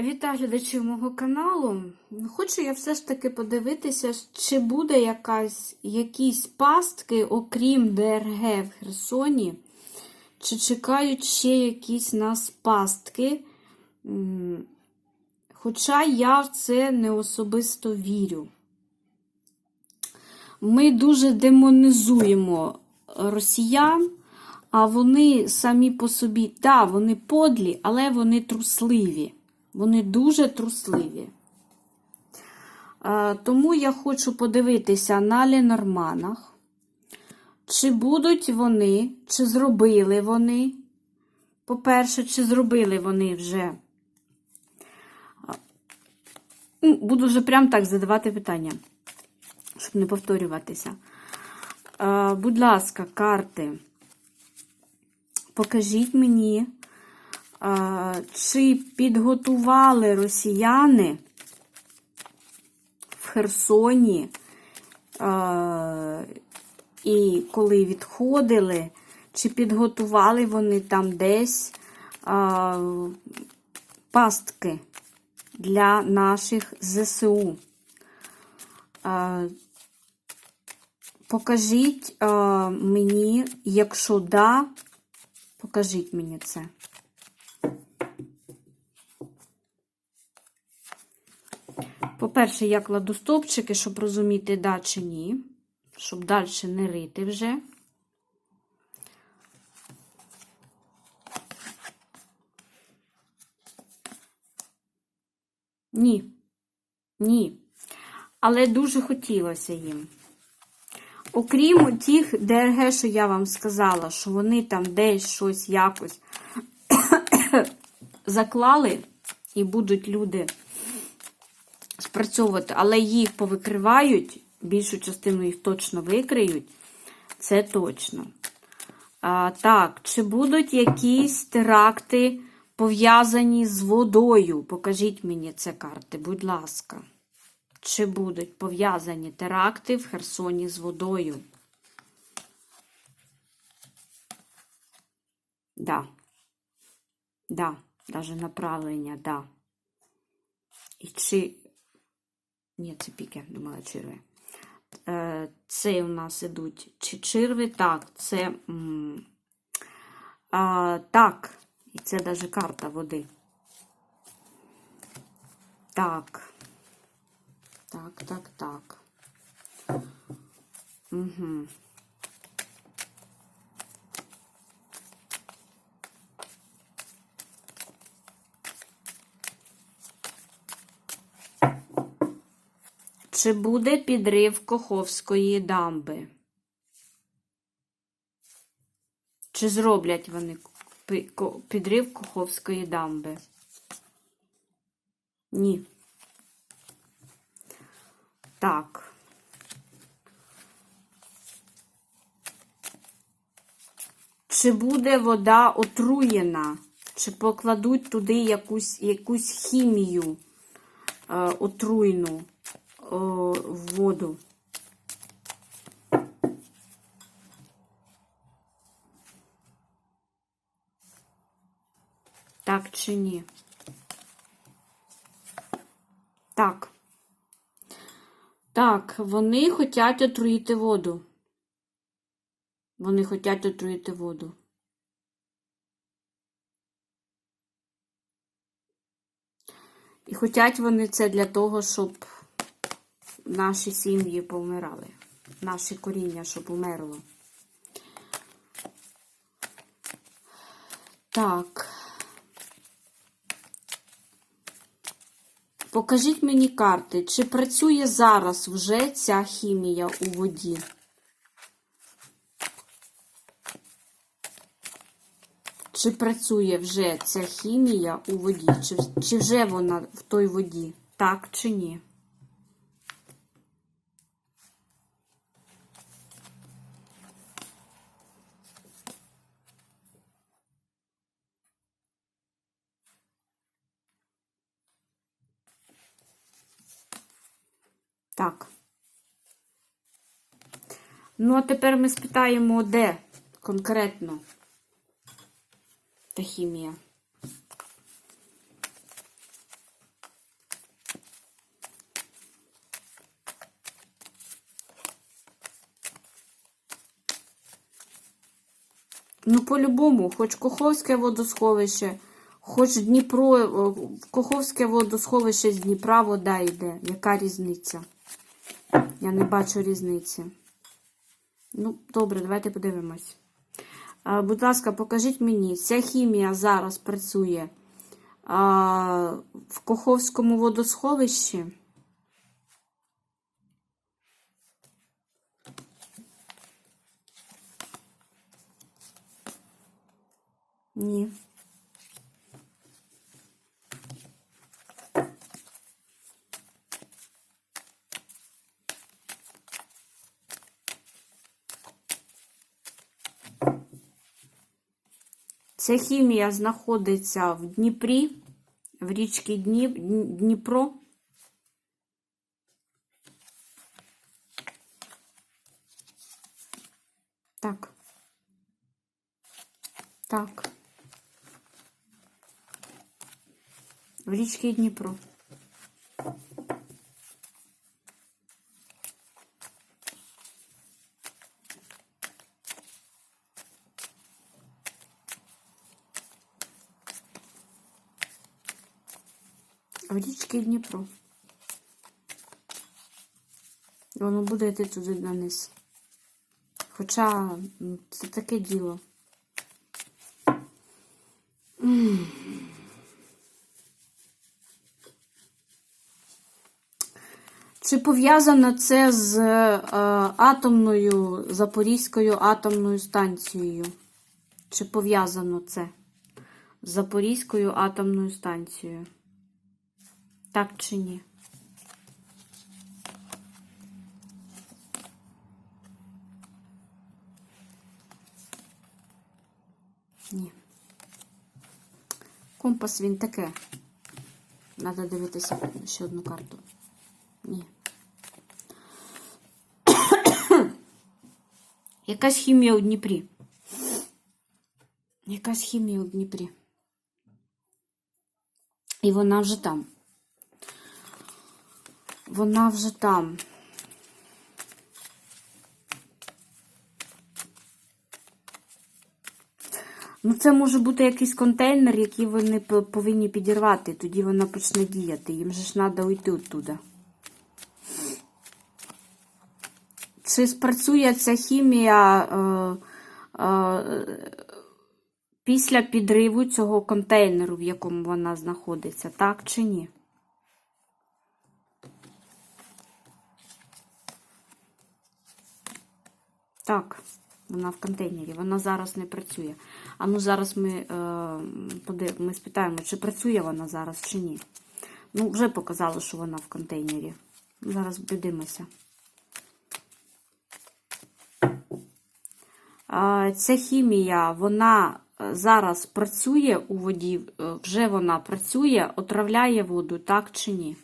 Вітаю глядачів мого каналу. Хочу я все ж таки подивитися, чи буде якась, якісь пастки, окрім ДРГ в Херсоні, чи чекають ще якісь нас пастки. Хоча я в це не особисто вірю. Ми дуже демонізуємо росіян, а вони самі по собі, так, да, вони подлі, але вони трусливі. Вони дуже трусливі. Е, Тому я хочу подивитися на Ленорманах, чи будуть вони, чи зробили вони. По-перше, чи зробили вони вже. Ну, Буду вже прям так задавати питання, щоб не повторюватися. Е, Будь ласка, карти, покажіть мені. Чи підготували росіяни в Херсоні, і коли відходили, чи підготували вони там десь пастки для наших ЗСУ? Покажіть мені, якщо да, покажіть мені це. По-перше, я кладу стовпчики, щоб розуміти, да чи ні, щоб далі не рити вже. Ні. Ні. Але дуже хотілося їм. Окрім тих ДРГ, що я вам сказала, що вони там десь щось якось заклали, і будуть люди спрацьовувати, але їх повикривають, більшу частину їх точно викриють, це точно. А, Так, чи будуть якісь теракти пов'язані з водою? Покажіть мені це карти, будь ласка. Чи будуть пов'язані теракти в Херсоні з водою? Да. Да, даже направлення, да. І чи ні, це піки, думала черви. Е, це у нас ідуть чи черви, так, це а, так, і це навіть карта води. Так. Так, так, так. Угу. Чи буде підрив Коховської дамби? Чи зроблять вони підрив Коховської дамби? Ні. Так. Чи буде вода отруєна? Чи покладуть туди якусь якусь хімію е, отруйну? В воду. Так чи ні? Так. Так, вони хочуть отруїти воду. Вони хочуть отруїти воду. І хочуть вони це для того, щоб наші сім'ї повмирали, наше коріння, щоб умерло. Так. Покажіть мені карти, чи працює зараз вже ця хімія у воді? Чи працює вже ця хімія у воді? Чи, чи вже вона в той воді? Так чи ні? Так. Ну, а тепер ми спитаємо, де конкретно та хімія. Ну, по-любому, хоч Коховське водосховище, хоч Дніпро, е, Коховське водосховище з Дніпра вода йде. Яка різниця? Я не бачу різниці. Ну, добре, давайте подивимось. Будь ласка, покажіть мені, ця хімія зараз працює а, в Коховському водосховищі. Ні. Ця хімія знаходиться в Дніпрі, в річці Дніпро. Так. Так. В річці Дніпро. В Дніпро. Воно буде йти туди на. Хоча це таке діло. Чи пов'язано це з е, атомною Запорізькою атомною станцією? Чи пов'язано це з Запорізькою атомною станцією? Так чи ні? Ні. Компас він таке. Треба дивитися ще одну карту. Ні. Якась хімія у Дніпрі. Якась хімія у Дніпрі. І вона вже там. Вона вже там. Ну, це може бути якийсь контейнер, який вони повинні підірвати. Тоді вона почне діяти. Їм же ж треба уйти оттуда. Чи спрацює ця хімія е, е, після підриву цього контейнеру, в якому вона знаходиться, так чи ні? Так, вона в контейнері. Вона зараз не працює. А ну зараз ми, е, ми спитаємо, чи працює вона зараз, чи ні. Ну, вже показало, що вона в контейнері. Зараз подивимося. Ця хімія, вона е, зараз працює у воді, е, вже вона працює, отравляє воду, так чи ні?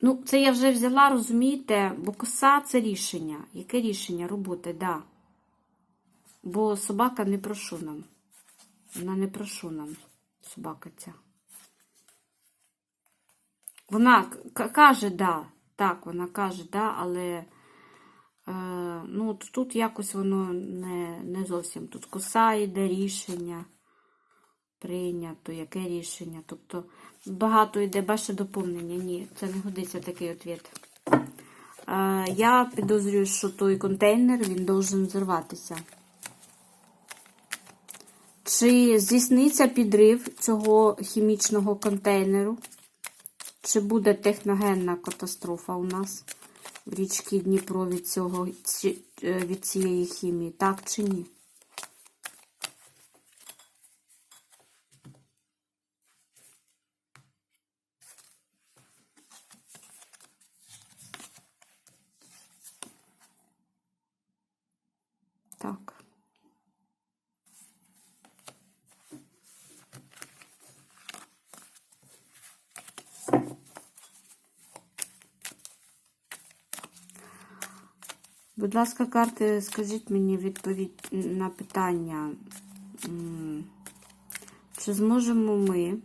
Ну, це я вже взяла, розумієте, бо коса це рішення. Яке рішення роботи, да. Бо собака не прошу нам. Вона не прошу нам, собака ця. Вона каже, да. Так, вона каже, да, але е, ну, тут якось воно не, не зовсім. Тут коса йде рішення. Прийнято, яке рішення? Тобто багато йде, бачите, доповнення. Ні, це не годиться такий ответ. Е, я підозрюю, що той контейнер він должен взорватися. Чи здійсниться підрив цього хімічного контейнеру? Чи буде техногенна катастрофа у нас в річці Дніпро від, цього, е, від цієї хімії? Так чи ні? Так. Будь ласка, карти, скажіть мені відповідь на питання. Чи зможемо ми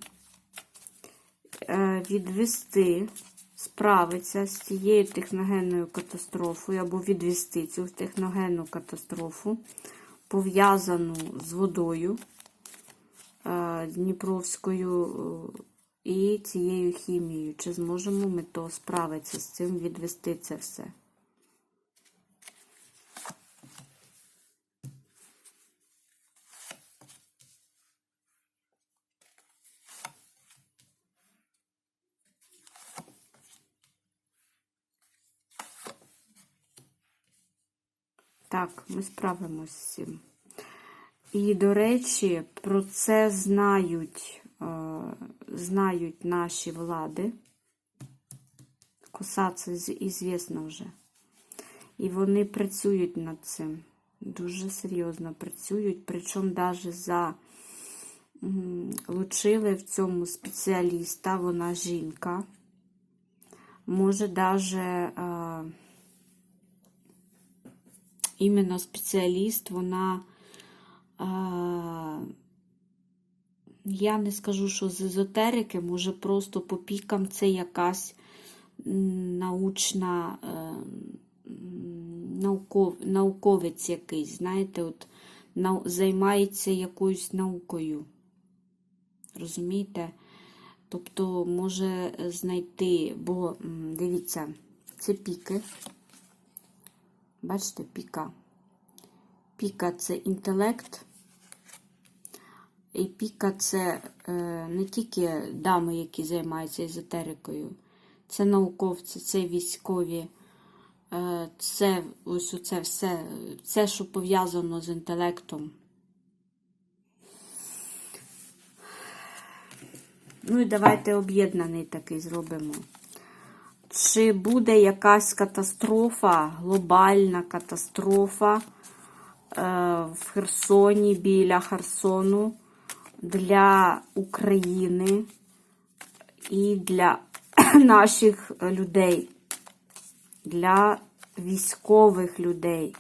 е, відвести, справитися з цією техногенною катастрофою або відвести цю техногенну катастрофу, пов'язану з водою е, Дніпровською е, і цією хімією? Чи зможемо ми то справитися з цим, відвести це все? Так, ми справимось з цим. І, до речі, про це знають, е, знають наші влади. Коса це з- ізвісно вже. І вони працюють над цим. Дуже серйозно працюють. Причому навіть за лучили в цьому спеціаліста, вона жінка. Може, навіть іменно спеціаліст, вона, а, я не скажу, що з езотерики, може просто по пікам це якась научна, е, науков, науковець якийсь, знаєте, от нау, займається якоюсь наукою. Розумієте? Тобто може знайти, бо дивіться, це піки. Бачите, піка. Піка це інтелект. І піка це е, не тільки дами, які займаються езотерикою, це науковці, це військові, е, це ось оце все, це, що пов'язано з інтелектом. Ну і давайте об'єднаний такий зробимо. Чи буде якась катастрофа, глобальна катастрофа е, в Херсоні біля Херсону для України і для наших людей, для військових людей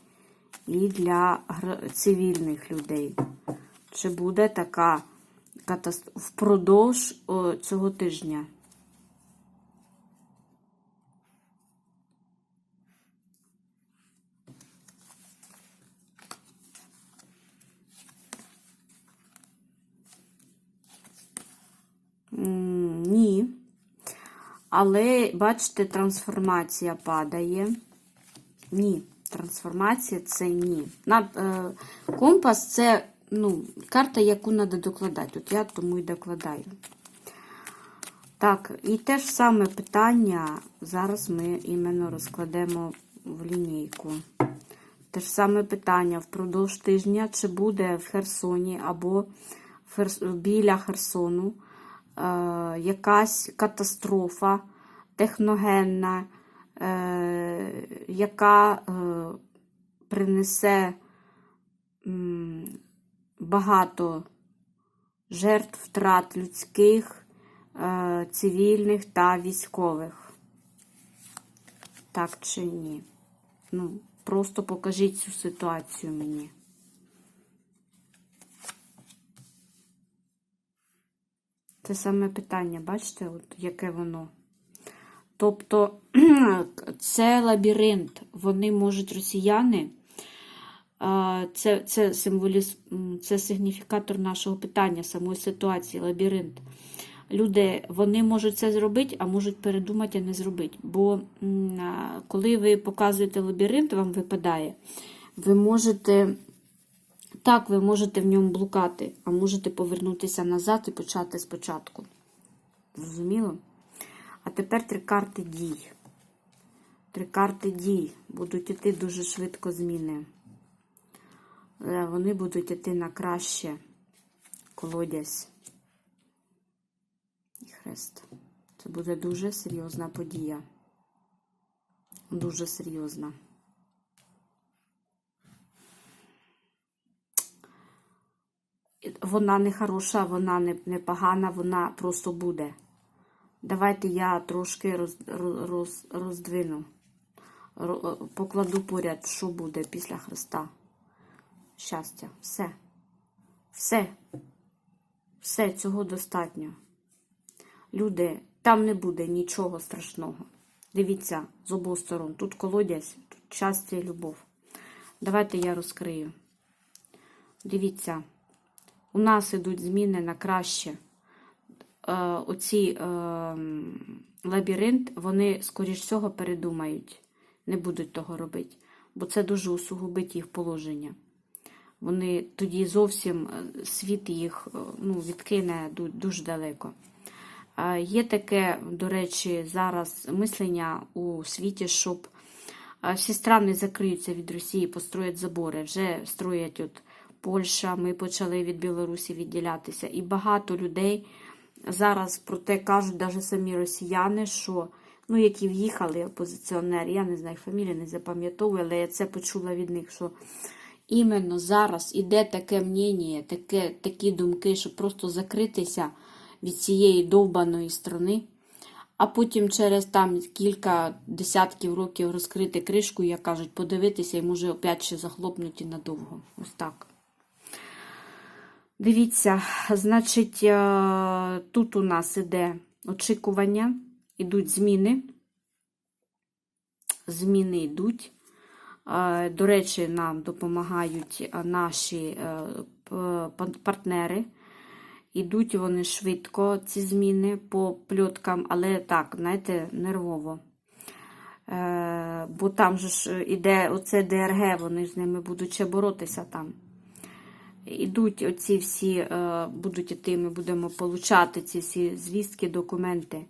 і для цивільних людей? Чи буде така катастрофа впродовж цього тижня? Ні. Але, бачите, трансформація падає. Ні. Трансформація це ні. Е, компас це ну, карта, яку треба докладати. От я тому і докладаю. Так, і те ж саме питання. Зараз ми іменно розкладемо в лінійку. Те ж саме питання впродовж тижня, чи буде в Херсоні або біля Херсону якась катастрофа техногенна, е, яка е, принесе багато жертв, втрат людських, е, цивільних та військових. Так чи ні? Ну, просто покажіть цю ситуацію мені. Це саме питання, бачите, от яке воно. Тобто це лабіринт. Вони можуть росіяни. Це, це, символіз... це сигніфікатор нашого питання, самої ситуації, лабіринт. Люди вони можуть це зробити, а можуть передумати, а не зробити. Бо коли ви показуєте лабіринт, вам випадає, ви можете. Так, ви можете в ньому блукати, а можете повернутися назад і почати спочатку. Зрозуміло? А тепер три карти дій. Три карти дій. Будуть йти дуже швидко зміни. Е, Вони будуть йти на краще. Колодязь. І хрест. Це буде дуже серйозна подія. Дуже серйозна. Вона не хороша, вона не, не погана, вона просто буде. Давайте я трошки роз, роз, роздвину. покладу поряд, що буде після Христа. Щастя, все. Все. Все, цього достатньо. Люди, там не буде нічого страшного. Дивіться з обох сторон. Тут колодязь, тут щастя і любов. Давайте я розкрию. Дивіться, у нас ідуть зміни на краще. Е, оці е, лабіринт, вони, скоріш всього, передумають. Не будуть того робити. Бо це дуже усугубить їх положення. Вони тоді зовсім е, світ їх е, ну, відкине дуже далеко. Є таке, до речі, зараз мислення у світі, щоб всі страни закриються від Росії, построять забори. Вже строять от Польща, ми почали від Білорусі відділятися. І багато людей зараз про те кажуть, навіть самі росіяни, що ну, які в'їхали опозиціонери, я не знаю фамілії, не запам'ятовую, але я це почула від них, що іменно зараз іде таке мнення, таке, такі думки, щоб просто закритися від цієї довбаної страни, а потім через там кілька десятків років розкрити кришку, як кажуть, подивитися і може опять ще захлопнути надовго. Ось так. Дивіться, значить, е, тут у нас іде очікування, ідуть зміни. Зміни йдуть. Е, До речі, нам допомагають е, наші партнери. Ідуть вони швидко, ці зміни по пльоткам, але так, знаєте, нервово. Бо там же ж іде оце ДРГ, вони з ними будуть ще боротися там. Ідуть оці всі, е, будуть іти, ми будемо получати ці всі звістки, документи. Е,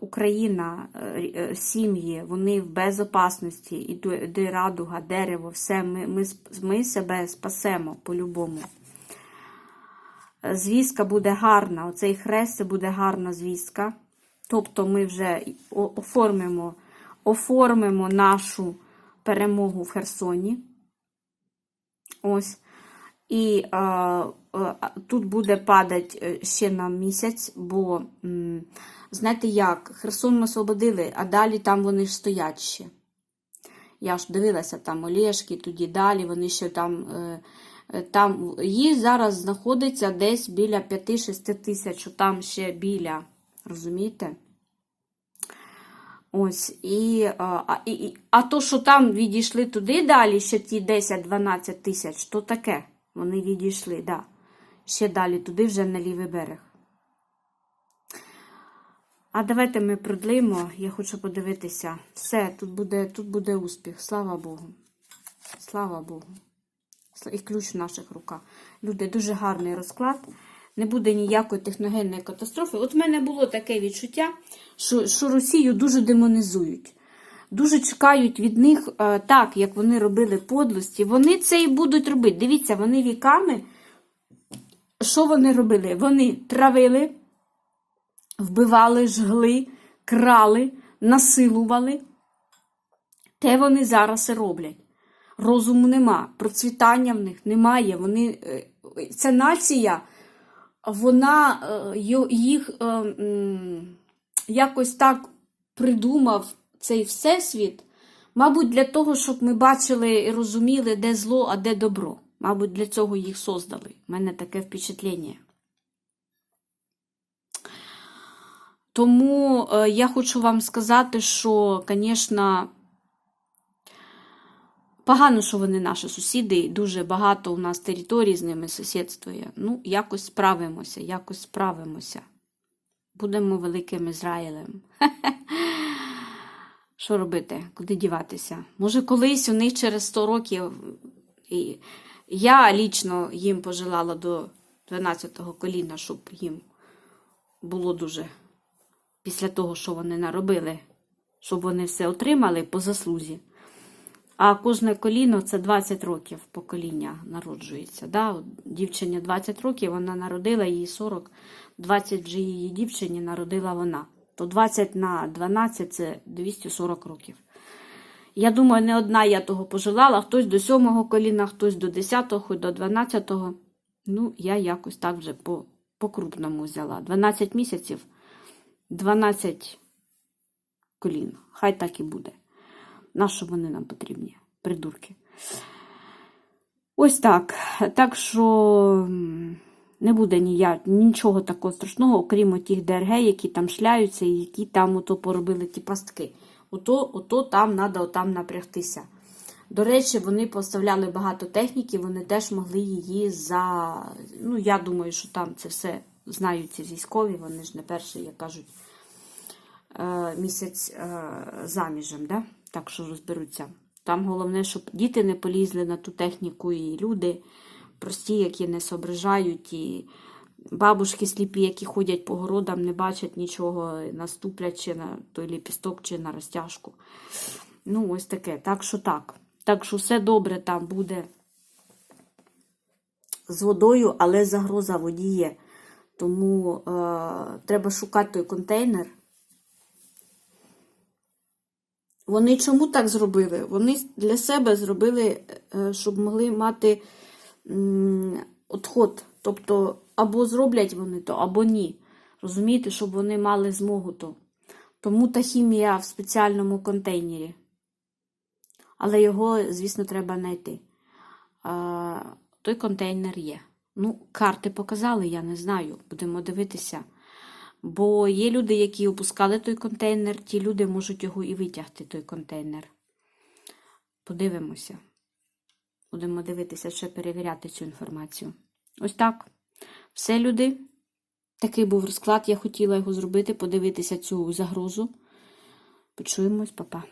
Україна, е, сім'ї, вони в безопасності, іде радуга, дерево, все. Ми, ми, ми себе спасемо по-любому. Звістка буде гарна. Оцей хрест це буде гарна звістка. Тобто ми вже оформимо, оформимо нашу перемогу в Херсоні. Ось. І е, е, тут буде падати е, ще на місяць, бо, м, знаєте як, Херсон ми освободили, а далі там вони ж стоять ще. Я ж дивилася там Олешки, тоді далі, вони ще там. Е, е, там їх зараз знаходиться десь біля 5-6 тисяч, там ще біля. Розумієте? Ось, і, а, а, і- а то, що там відійшли туди далі, ще ті 10-12 тисяч, то таке. Вони відійшли, да. Ще далі туди, вже на лівий берег. А давайте ми продлимо. Я хочу подивитися. Все, тут буде, тут буде успіх. Слава Богу. Слава Богу. І ключ в наших руках. Люди, дуже гарний розклад. Не буде ніякої техногенної катастрофи. От в мене було таке відчуття, що, що Росію дуже демонізують. Дуже чекають від них е, так, як вони робили подлості. Вони це і будуть робити. Дивіться, вони віками. Що вони робили? Вони травили, вбивали, жгли, крали, насилували. Те вони зараз і роблять. Розуму нема, процвітання в них немає. Вони, е, ця нація, вона е, їх якось так придумав цей всесвіт, мабуть, для того, щоб ми бачили і розуміли, де зло, а де добро. Мабуть, для цього їх создали. У мене таке впечатлення. Тому е, я хочу вам сказати, що, звісно, погано, що вони наші сусіди, і дуже багато у нас територій з ними сусідствує. Ну, якось справимося, якось справимося. Будемо великим Ізраїлем. Що робити? Куди діватися? Може, колись у них через 100 років. І я лічно їм пожелала до 12-го коліна, щоб їм було дуже після того, що вони наробили, щоб вони все отримали по заслузі. А кожне коліно це 20 років покоління народжується. Да? Дівчині 20 років, вона народила їй 40, 20 вже її дівчині народила вона. То 20 на 12 це 240 років. Я думаю, не одна я того пожелала, хтось до 7 коліна, хтось до 10, хоч до 12. Ну, я якось так вже по, по-крупному взяла. 12 місяців, 12 колін. Хай так і буде. Нащо вони нам потрібні? Придурки. Ось так. Так що не буде ніяк, нічого такого страшного, окрім тих ДРГ, які там шляються і які там ото поробили ті пастки. Ото, ото там треба отам напрягтися. До речі, вони поставляли багато техніки, вони теж могли її за. Ну, я думаю, що там це все знають ці військові, вони ж не перший, як кажуть, е, місяць е, заміжем, да? так що розберуться. Там головне, щоб діти не полізли на ту техніку, і люди прості, які не соображають, і бабушки сліпі, які ходять по городам, не бачать нічого, наступлять чи на той ліпісток, чи на розтяжку. Ну, ось таке. Так що так. Так що все добре там буде з водою, але загроза воді є. Тому е, треба шукати той контейнер. Вони чому так зробили? Вони для себе зробили, е, щоб могли мати отход. Тобто, або зроблять вони то, або ні. Розумієте, щоб вони мали змогу то. Тому та хімія в спеціальному контейнері. Але його, звісно, треба знайти. А, той контейнер є. Ну, карти показали, я не знаю. Будемо дивитися. Бо є люди, які опускали той контейнер, ті люди можуть його і витягти, той контейнер. Подивимося. Будемо дивитися, ще перевіряти цю інформацію. Ось так. Все, люди. Такий був розклад. Я хотіла його зробити, подивитися цю загрозу. Почуємось, папа.